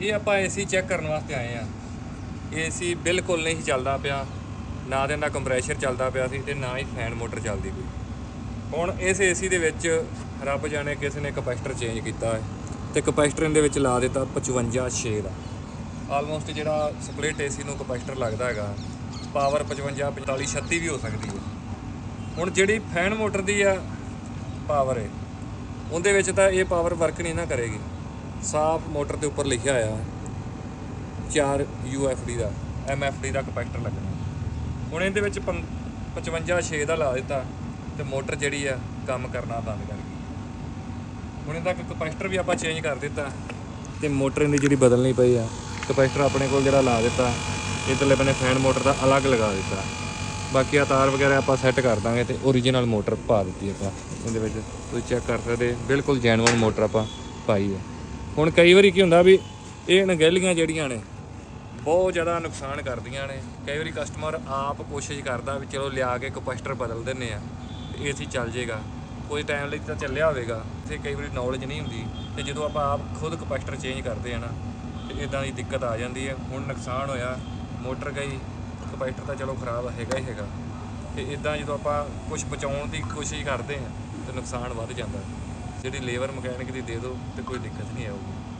ਇਹ ਆਪਾਂ AC check ਕਰਨ ਵਾਸਤੇ ਆਏ ਆ। ਏਸੀ ਬਿਲਕੁਲ ਨਹੀਂ ਚੱਲਦਾ ਪਿਆ। ਨਾ ਦੇ ਨਾਲ ਕੰਪਰੈਸ਼ਰ ਚੱਲਦਾ ਪਿਆ ਸੀ ਤੇ ਨਾ ਹੀ ਫੈਨ ਮੋਟਰ ਚੱਲਦੀ ਕੋਈ ਹੁਣ ਇਸ ਏਸੀ ਦੇ ਵਿੱਚ ਰੱਬ ਜਾਣੇ ਕਿਸੇ ਨੇ ਕਪੈਸਿਟਰ ਚੇਂਜ ਕੀਤਾ ਹੈ ਤੇ ਕਪੈਸਿਟਰ ਇਹਦੇ ਵਿੱਚ ਲਾ ਦਿੱਤਾ 55 6 ਦਾ। ਆਲਮੋਸਟ ਜਿਹੜਾ ਸਪਲਿਟ ਏਸੀ ਨੂੰ ਕਪੈਸਿਟਰ ਲੱਗਦਾ ਹੈਗਾ ਪਾਵਰ 55 45 36 ਵੀ ਹੋ ਸਕਦੀ ਹੈ। ਹੁਣ ਜਿਹੜੀ ਫੈਨ ਮੋਟਰ ਦੀ ਆ ਪਾਵਰ ਹੈ ਉਹਦੇ ਵਿੱਚ ਤਾਂ ਇਹ ਪਾਵਰ ਵਰਕ ਨਹੀਂ ਨਾ ਕਰੇਗੀ। ਸਾਫ਼ ਮੋਟਰ ਦੇ ਉੱਪਰ ਲਿਖਿਆ ਆ 4 UFD ਦਾ MFD ਦਾ ਕੰਪੈਕਟਰ ਲੱਗਣਾ। ਹੁਣ ਇਹਦੇ ਵਿੱਚ 55 6 ਦਾ ਲਾ ਦਿੱਤਾ ਤੇ ਮੋਟਰ ਜਿਹੜੀ ਆ ਕੰਮ ਕਰਨਾ ਬੰਦ ਕਰ ਗਈ। ਹੁਣ ਇਹਦਾ ਕੰਪੈਕਟਰ ਵੀ ਆਪਾਂ ਚੇਂਜ ਕਰ ਦਿੱਤਾ ਤੇ ਮੋਟਰ ਇਹਦੀ ਜਿਹੜੀ ਬਦਲਣੀ ਪਈ ਆ ਕਪੈਸਿਟਰ ਆਪਣੇ ਕੋਲ ਜਿਹੜਾ ਲਾ ਦਿੱਤਾ ਇਧਰਲੇ ਬੰਨੇ ਫੈਨ ਮੋਟਰ ਦਾ ਅਲੱਗ ਲਗਾ ਦਿੱਤਾ। ਬਾਕੀ ਆ ਤਾਰ ਵਗੈਰਾ ਆਪਾਂ ਸੈੱਟ ਕਰ ਦਾਂਗੇ ਤੇ ਓਰੀਜਨਲ ਮੋਟਰ ਪਾ ਦਿੱਤੀ ਆਪਾਂ। ਇਹਦੇ ਵਿੱਚ ਤੁਸੀਂ ਚੈੱਕ ਕਰ ਸਕਦੇ, ਬਿਲਕੁਲ ਜੈਨੂਇਨ ਮੋਟਰ ਆਪਾਂ ਪਾਈ ਹੈ ਹੁਣ ਕਈ ਵਾਰੀ ਕੀ ਹੁੰਦਾ ਵੀ ਇਹ ਨਗਹਿਲੀਆਂ ਜਿਹੜੀਆਂ ਨੇ, ਬਹੁਤ ਜ਼ਿਆਦਾ ਨੁਕਸਾਨ ਕਰਦੀਆਂ ਨੇ। ਕਈ ਵਾਰੀ ਕਸਟਮਰ ਆਪ ਕੋਸ਼ਿਸ਼ ਕਰਦਾ ਵੀ ਚਲੋ ਲਿਆ ਕੇ ਕਪੈਸਿਟਰ ਬਦਲ ਦਿੰਨੇ ਆ, ਤੇ ਏਸੀ ਚੱਲ ਜਾਏਗਾ ਕੋਈ ਟਾਈਮ ਲਈ ਤਾਂ ਚੱਲਿਆ ਹੋਵੇਗਾ। ਤੇ ਕਈ ਵਾਰੀ ਨੌਲੇਜ ਨਹੀਂ ਹੁੰਦੀ, ਤੇ ਜਦੋਂ ਆਪਾਂ ਆਪ ਖੁਦ ਕਪੈਸਿਟਰ ਚੇਂਜ ਕਰਦੇ ਆ ਨਾ, ਤੇ ਇਦਾਂ ਦੀ ਦਿੱਕਤ ਆ ਜਾਂਦੀ ਹੈ ਹੁਣ ਨੁਕਸਾਨ ਹੋਇਆ, ਮੋਟਰ ਗਈ ਕਪੈਸਿਟਰ ਤਾਂ ਚਲੋ ਖਰਾਬ ਹੈਗਾ ਹੀ ਹੈਗਾ। ਤੇ ਇਦਾਂ ਜਦੋਂ ਆਪਾਂ ਕੁਝ ਬਚਾਉਣ ਦੀ ਕੋਸ਼ਿਸ਼ ਕਰਦੇ ਆ, ਤੇ ਨੁਕਸਾਨ ਵੱਧ ਜਾਂਦਾ। ਜਿਹੜੀ ਲੇਬਰ ਮਕੈਨਿਕ ਦੀ ਦੇ ਦਿਓ ਤੇ ਕੋਈ ਦਿੱਕਤ ਨਹੀਂ ਆਊਗੀ।